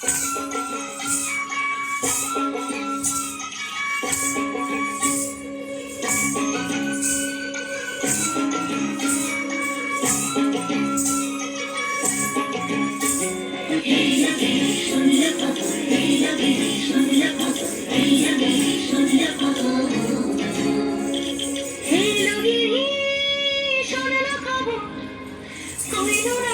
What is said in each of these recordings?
Hey, love you, hey, show me the cover. Come in,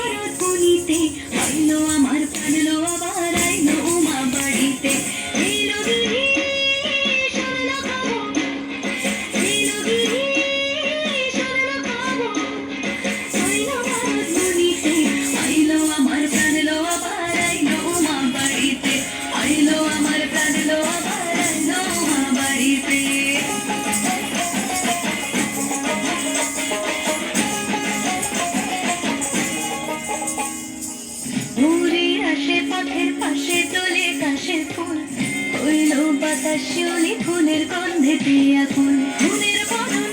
উড়ে আসে পথের পাশে তোলে কাশে ফুল। হইল বাতাস ফুলের গন্ধে পিয়া ফুল। ফুলের বদন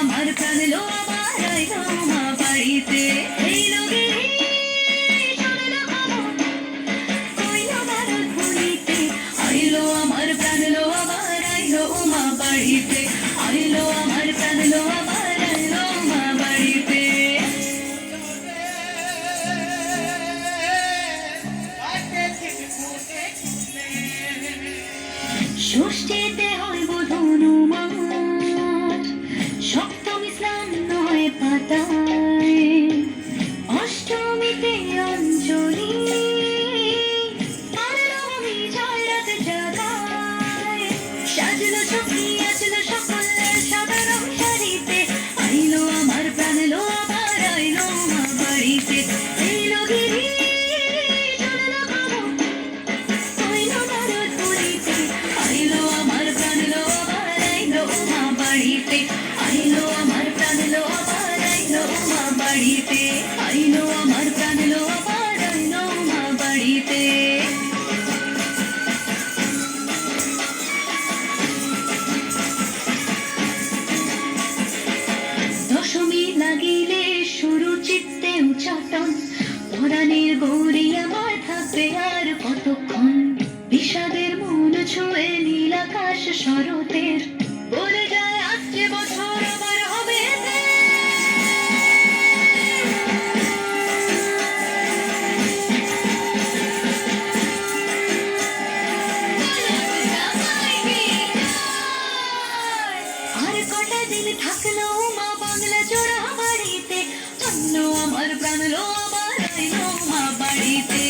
আমার প্রাণ লো আমার বাড়িতে। এইলো ষষ্ঠীতে হয় বোধনু সপ্তমী স্নান নয় পাতায়। অষ্টমীতে অঞ্জলি। সাজলো বাড়িতে আইলো আমার মা বাড়িতে দশমী লাগিলে শুরু চিত্তে উচ্চাটন পরাণের গৌরী আমার থাকবে আর কতক্ষণ আর কটা দিন থাকল মা বাংলা জোড়া বাড়িতে। অন্য আমার প্রাণ লো আবার মা বাড়িতে।